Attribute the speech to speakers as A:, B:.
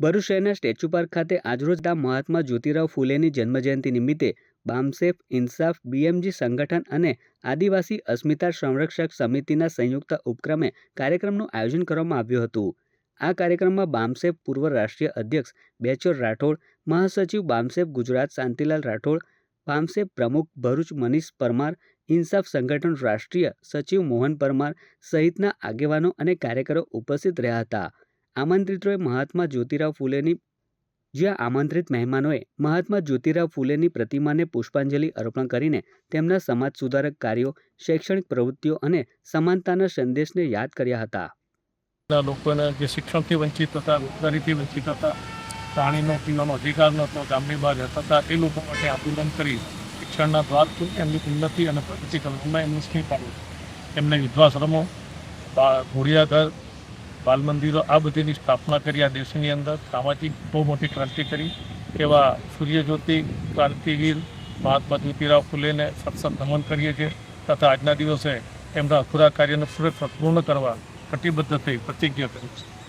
A: ભરૂચ શહેરના statue park ખાતે આજરોજ દા મહાત્મા જ્યોતિરાવ ફૂલેની જન્મજયંતિ નિમિત્તે બામસેફ ઇન્સાફ બીએમજી સંગઠન અને આદિવાસી અસ્મિતા સંરક્ષક સમિતિના સંયુક્ત ઉપક્રમે કાર્યક્રમનું આયોજન કરવામાં આવ્યું હતું. આ કાર્યક્રમમાં બામસેફ પૂર્વ રાષ્ટ્રીય અધ્યક્ષ બેચોર રાઠોડ, મહાસચિવ બામસેફ ગુજરાત શાંતિલાલ રાઠોડ, બામસેફ પ્રમુખ ભરૂચ મનીષ પરમાર, ઇન્સાફ સંગઠન રાષ્ટ્રીય સચિવ મોહન પરમાર સહિતના આગેવાનો અને કાર્યકરો ઉપસ્થિત રહ્યા હતા. આમંત્રિતોએ મહાત્મા જ્યોતિરાવ ફૂલેની, જ્યાં આમંત્રિત મહેમાનોએ મહાત્મા જ્યોતિરાવ ફૂલેની પ્રતિમાને પુષ્પાંજલિ અર્પણ કરીને તેમના સમાજ સુધારક કાર્યો, શૈક્ષણિક પ્રવૃત્તિઓ અને સમાનતાના સંદેશને યાદ કર્યા હતા.
B: લોકોને જે શિક્ષણથી વંચિત હતા, રોજગારીથી વંચિત હતા, પ્રાણીનો પીવાનો અધિકાર નહોતો, ગામની બહાર રહેતા હતા, એ લોકો માટે આંદોલન કરી શિક્ષણના દ્વાર એમની ઉન્નતિ અને પ્રગતિ કરવામાં એમનું સ્નેહ પાડવું એમને વિધવાશ્રમો ઘોડિયાઘર બાલ મંદિરો આ બધીની સ્થાપના કરી આ દેશની અંદર. સામાજિક બહુ મોટી ક્રાંતિ કરી એવા સૂર્યજ્યોતિ ક્રાંતિવીર મહાત્મા જ્યોતિરાવ ફૂલેને સતસત નમન કરીએ છીએ તથા આજના દિવસે એમના અધૂરા કાર્યને પૂર્ણ કરવા કટિબદ્ધ થઈ પ્રતિજ્ઞા કરી છે